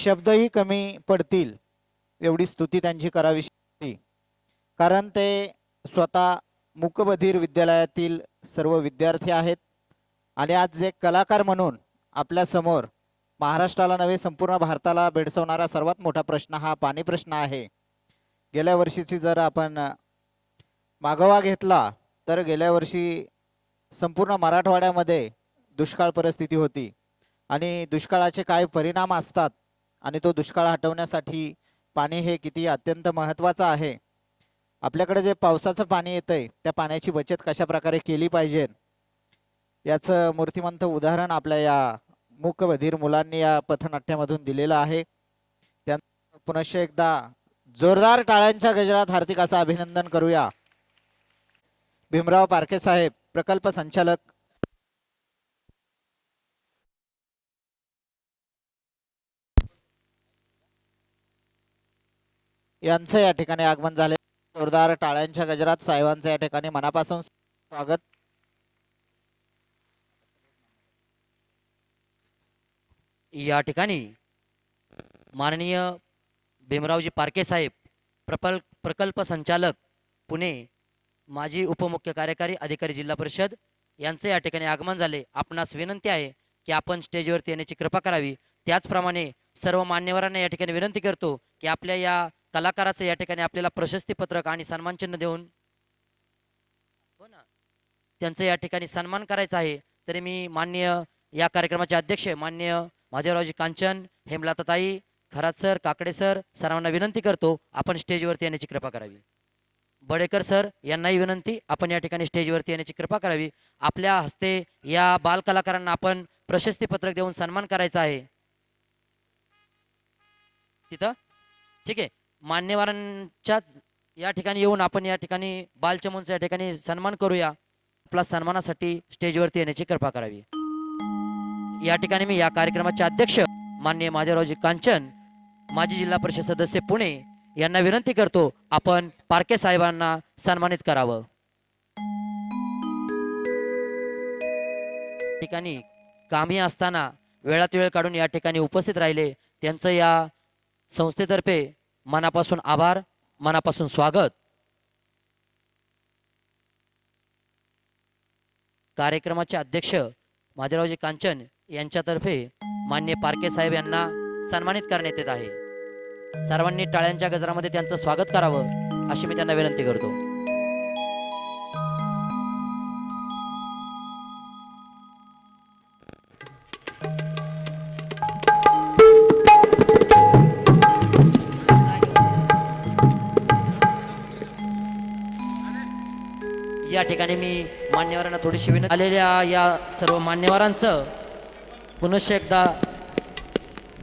शब्दही कमी पडतील एवढी स्तुती त्यांची करावी कारण ते स्वतः मुकबधीर विद्यालयातील सर्व विद्यार्थी आहेत आणि आज एक कलाकार म्हणून आपल्यासमोर महाराष्ट्राला नव्हे संपूर्ण भारताला भेडसवणारा सर्वात मोठा प्रश्न हा पाणी प्रश्न आहे. गेल्या वर्षीची जर आपण मागोवा घेतला तर गेल्या वर्षी संपूर्ण मराठवाड्यामध्ये दुष्काळ परिस्थिती होती. आणि दुष्काळाचे काय परिणाम असतात आणि तो दुष्काळ हटवण्यासाठी पाणी हे किती अत्यंत महत्त्वाचं आहे. आपल्याकडे जे पावसाचं पाणी येतंय त्या पाण्याची बचत कशा प्रकारे केली पाहिजे? याचं मूर्तिमंत उदाहरण आपल्या या मूकबधीर मुलांनी या पथनाट्यामधून दिलेलं आहे. त्या पुनश्च एकदा जोरदार टाळ्यांच्या गजरात हार्दिक असं अभिनंदन करूया. भीमराव पारखे साहेब प्रकल्प संचालक यांचं या ठिकाणी आगमन झाले. जोरदार टाळ्यांच्या गजरात साहेबांचं या ठिकाणी मनापासून स्वागत. या ठिकाणी माननीय भीमरावजी पारके साहेब प्रपल प्रकल्प संचालक पुणे माजी उपमुख्य कार्यकारी अधिकारी जिल्हा परिषद यांचे या ठिकाणी आगमन झाले. आपणास विनंती आहे की आपण स्टेजवरती येण्याची कृपा करावी. त्याचप्रमाणे सर्व मान्यवरांना या ठिकाणी विनंती करतो की आपल्या या कलाकाराचं या ठिकाणी आपल्याला प्रशस्तीपत्रक आणि सन्मानचिन्ह देऊन हो ना. त्यांचं या ठिकाणी सन्मान करायचा आहे. तरी मी मान्य या कार्यक्रमाचे अध्यक्ष मान्य महादेवरावजी कांचन हेमलाताताई खरात सर काकडे सर सर्वांना विनंती करतो आपण स्टेजवरती येण्याची कृपा करावी. बडेकर सर यांनाही विनंती आपण या ठिकाणी स्टेजवरती येण्याची कृपा करावी. आपल्या हस्ते या बालकलाकारांना आपण प्रशस्तीपत्रक देऊन सन्मान करायचा आहे. तिथं? ठीक आहे. मान्यवरांच्याच या ठिकाणी येऊन आपण या ठिकाणी बालचमनचा या ठिकाणी सन्मान करूया. आपला सन्मानासाठी स्टेजवरती येण्याची कृपा करावी. या ठिकाणी मी या कार्यक्रमाचे अध्यक्ष माननीय महादेवरावजी कांचन माजी जिल्हा परिषद सदस्य पुणे यांना विनंती करतो आपण पारके साहेबांना सन्मानित करावं. ठिकाणी कामी असताना वेळात वेळ काढून या ठिकाणी उपस्थित राहिले. त्यांचं या संस्थेतर्फे मनापासून आभार मनापासून स्वागत. कार्यक्रमाचे अध्यक्ष महादेवरावजी कांचन यांच्यातर्फे मान्य पारके साहेब यांना सन्मानित करण्यात येत आहे. सर्वांनी टाळ्यांच्या गजरामध्ये त्यांचं स्वागत करावं अशी मी त्यांना विनंती करतो. या ठिकाणी मी मान्यवरांना थोडीशी विनंती आलेल्या या सर्व मान्यवरांचं पुनश्च एकदा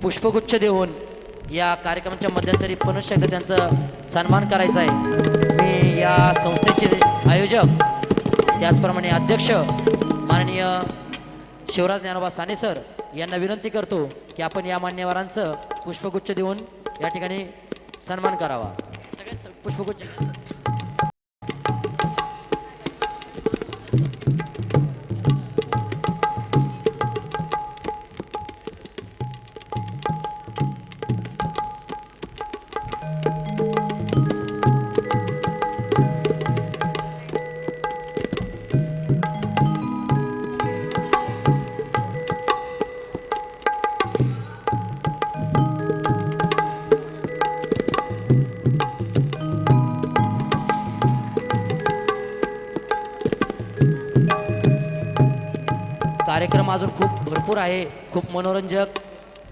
पुष्पगुच्छ देऊन या कार्यक्रमाच्या मध्यंतरी पुनश्च एकदा त्यांचं सन्मान करायचा आहे. मी या संस्थेचे आयोजक त्याचप्रमाणे अध्यक्ष माननीय शिवराज ज्ञानोबा साने सर यांना विनंती करतो की आपण या मान्यवरांचं पुष्पगुच्छ देऊन या ठिकाणी सन्मान करावा. सगळेच पुष्पगुच्छ कार्यक्रम अजून खूप भरपूर आहे खूप मनोरंजक.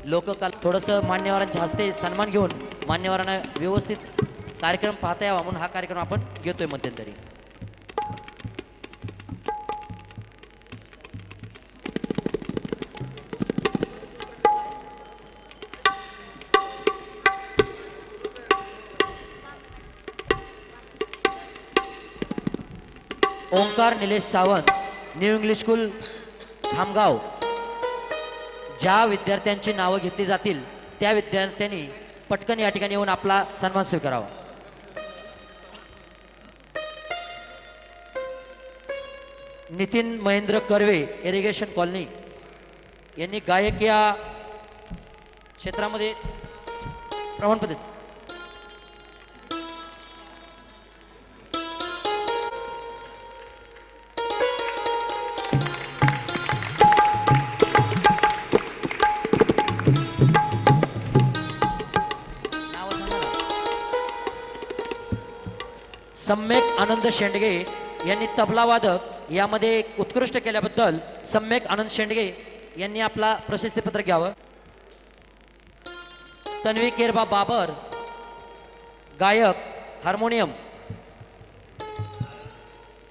लोक काल थोडंसं मान्यवरांच्या हस्ते सन्मान घेऊन मान्यवरांना व्यवस्थित कार्यक्रम पाहता यावा म्हणून हा कार्यक्रम आपण घेतोय मध्यंतरी. Omkar Nilesh Sawant new English school Khamgaon ज्या विद्यार्थ्यांची नावं घेतली जातील त्या विद्यार्थ्यांनी पटकन या ठिकाणी येऊन आपला सन्मान स्वीकारावा. नितीन महेंद्र कर्वे इरिगेशन कॉलनी यांनी गायक या क्षेत्रामध्ये प्रमाणपत्र सम्यक आनंद शेंडगे यांनी तबला वादक यामध्ये उत्कृष्ट केल्याबद्दल सम्यक आनंद शेंडगे यांनी आपला प्रशस्तीपत्र घ्यावं. तन्वी केरबा बाबर गायक हार्मोनियम.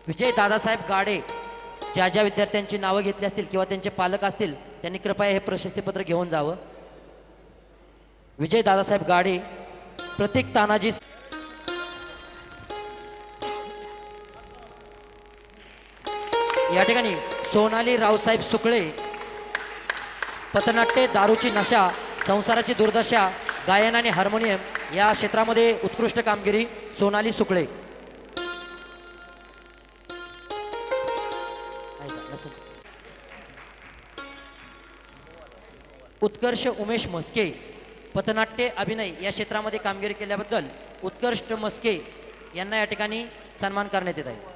विजय दादासाहेब गाडे ज्या ज्या विद्यार्थ्यांची नावं घेतली असतील किंवा त्यांचे पालक असतील त्यांनी कृपया हे प्रशस्तीपत्र घेऊन जावं. विजय दादासाहेब गाडे प्रतीक तानाजी या ठिकाणी सोनाली रावसाहेब सुकळे पथनाट्य दारूची नशा संसाराची दुर्दशा गायन आणि हार्मोनियम या क्षेत्रामध्ये उत्कृष्ट कामगिरी सोनाली सुकळे. उत्कर्ष उमेश म्हस्के पथनाट्य अभिनय या क्षेत्रामध्ये कामगिरी केल्याबद्दल उत्कर्ष म्हस्के यांना या ठिकाणी सन्मान करण्यात येत आहे.